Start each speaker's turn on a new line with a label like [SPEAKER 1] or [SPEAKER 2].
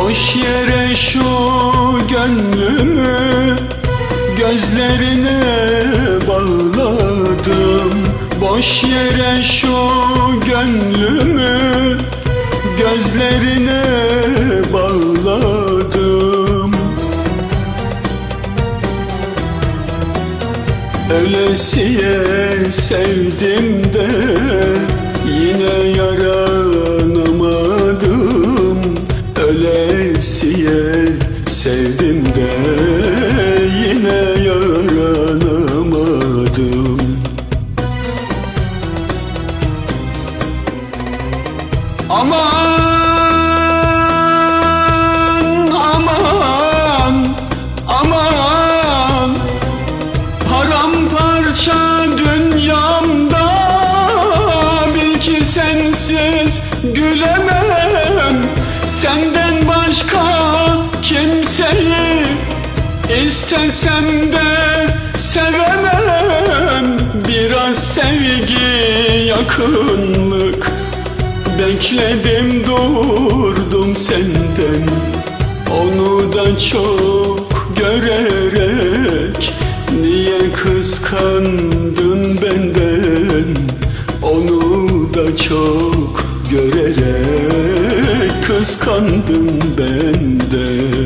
[SPEAKER 1] Boş yere şu gönlümü Gözlerine bağladım. Boş yere şu gönlümü Gözlerine bağladım. Ölesiye sevdim de Ölesiye sevdim de Yine yaranamadım Aman aman aman. Paramparça dünyamda Bil ki sensiz gülemem. Senden İstesem de sevemem. Biraz sevgi yakınlık. Bekledim durdum senden. Onu da çok görerek Niye kıskandın benden? Onu da çok görerek Kıskandın benden